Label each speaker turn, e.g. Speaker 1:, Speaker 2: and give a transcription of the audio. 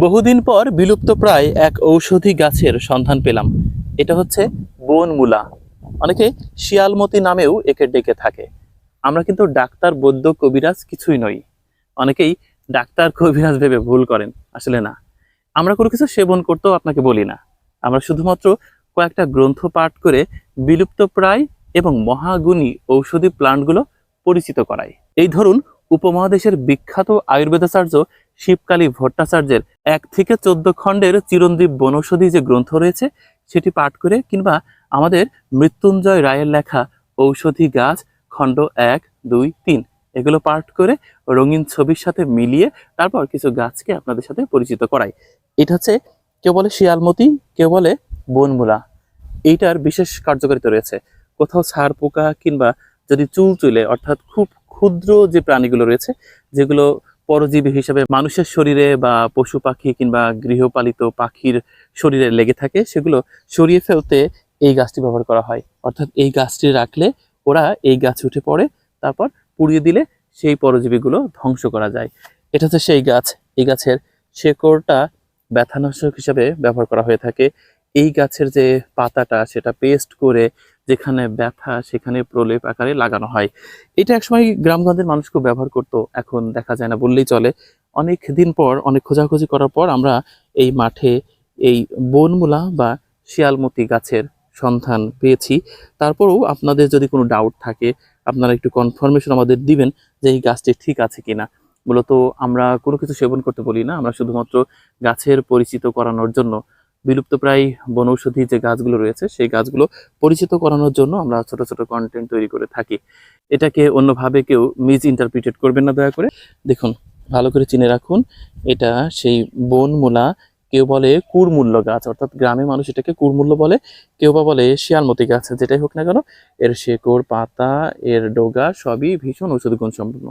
Speaker 1: বহুদিন পর বিলুপ্ত প্রায় এক ঔষধি গাছের সন্ধান পেলাম। এটা হচ্ছে বনমূলা। অনেকে শিয়ালমতি নামেও একে ডেকে থাকে। আমরা কিন্তু ডাক্তার, বৈদ্য, কবিরাজ কিছুই নই। অনেকেই ডাক্তার, কবিরাজ ভেবে ভুল করেন, আসলে না। আমরা কোনো কিছু সেবন করতেও আপনাকে বলি না। আমরা শুধুমাত্র কয়েকটা গ্রন্থ পাঠ করে বিলুপ্ত প্রায় এবং মহাগুণী ঔষধি প্লান্টগুলো পরিচিত করাই। এই ধরুন উপমহাদেশের বিখ্যাত আয়ুর্বেদাচার্য শিবকালী ভট্টাচার্যের এক থেকে চোদ্দ খণ্ডের চিরঞ্জীব বনৌষধি যে গ্রন্থ রয়েছে, সেটি পাঠ করে কিংবা আমাদের মৃত্যুঞ্জয় রায়ের লেখা ঔষধি গাছ, খণ্ড এক, দুই, তিন, এগুলো পাঠ করে রঙিন ছবির সাথে মিলিয়ে তারপর কিছু গাছকে আপনাদের সাথে পরিচিত করাই। এটা হচ্ছে, কেউ বলে শিয়ালমতি, কেউ বলে বনমূলা। এইটার বিশেষ কার্যকারিতা রয়েছে। কোথাও ছাড় পোকা কিংবা যদি চুল চুলে অর্থাৎ খুব ক্ষুদ্র যে প্রাণীগুলো রয়েছে, যেগুলো পরজীবী হিসাবে মানুষের শরীরে বা পশু পাখি কিংবা গৃহপালিত পাখির শরীরে লেগে থাকে, সেগুলো সরিয়ে ফেলতে এই গাছটি ব্যবহার করা হয়। অর্থাৎ এই গাছটি রাখলে ওরা এই গাছ উঠে পড়ে, তারপর পুড়িয়ে দিলে সেই পরজীবীগুলো ধ্বংস করা যায়। এটা হচ্ছে সেই গাছ। এই গাছের শেকড়টা ব্যথানাশক হিসাবে ব্যবহার করা হয়ে থাকে। এই গাছের যে পাতাটা, সেটা পেস্ট করে যেখানে ব্যথা, সেখানে প্রলেপ আকারে লাগানো হয়। এটা একসময় গ্রামগঞ্জের মানুষ খুব ব্যবহার করতো, এখন দেখা যায় না বললেই চলে। অনেক দিন পর, অনেক খোঁজাখুঁজি করার পর আমরা এই মাঠে এই বনমূলা বা শিয়ালমতি গাছের সন্ধান পেয়েছি। তারপরেও আপনাদের যদি কোনো ডাউট থাকে, আপনারা একটু কনফার্মেশন আমাদের দিবেন যে এই গাছটি ঠিক আছে কিনা। মূলত আমরা কোনো কিছু সেবন করতে বলি না, আমরা শুধুমাত্র গাছের পরিচিত করানোর জন্য। বিলুপ্তপ্রায় বনৌষধি যে গাছগুলো রয়েছে, সেই গাছগুলো পরিচিত করানোর জন্য আমরা ছোট ছোট কন্টেন্ট তৈরি করে থাকি। এটাকে অন্যভাবে কেউ মিস ইন্টারপ্রিটেট করবেন না দয়া করে। দেখুন, ভালো করে চিনে রাখুন, এটা সেই বনমূলা কেউ বলে কুড়মূল্য গাছ, অর্থাৎ গ্রামে মানুষ এটাকে কুরমূল্য বলে, কেউ বা বলে শিয়ালমতি গাছ, যেটাই হোক না কেন, এর শেকড়, পাতা, এর ডোগা, সবই ভীষণ ঔষধ গুণ সম্পন্ন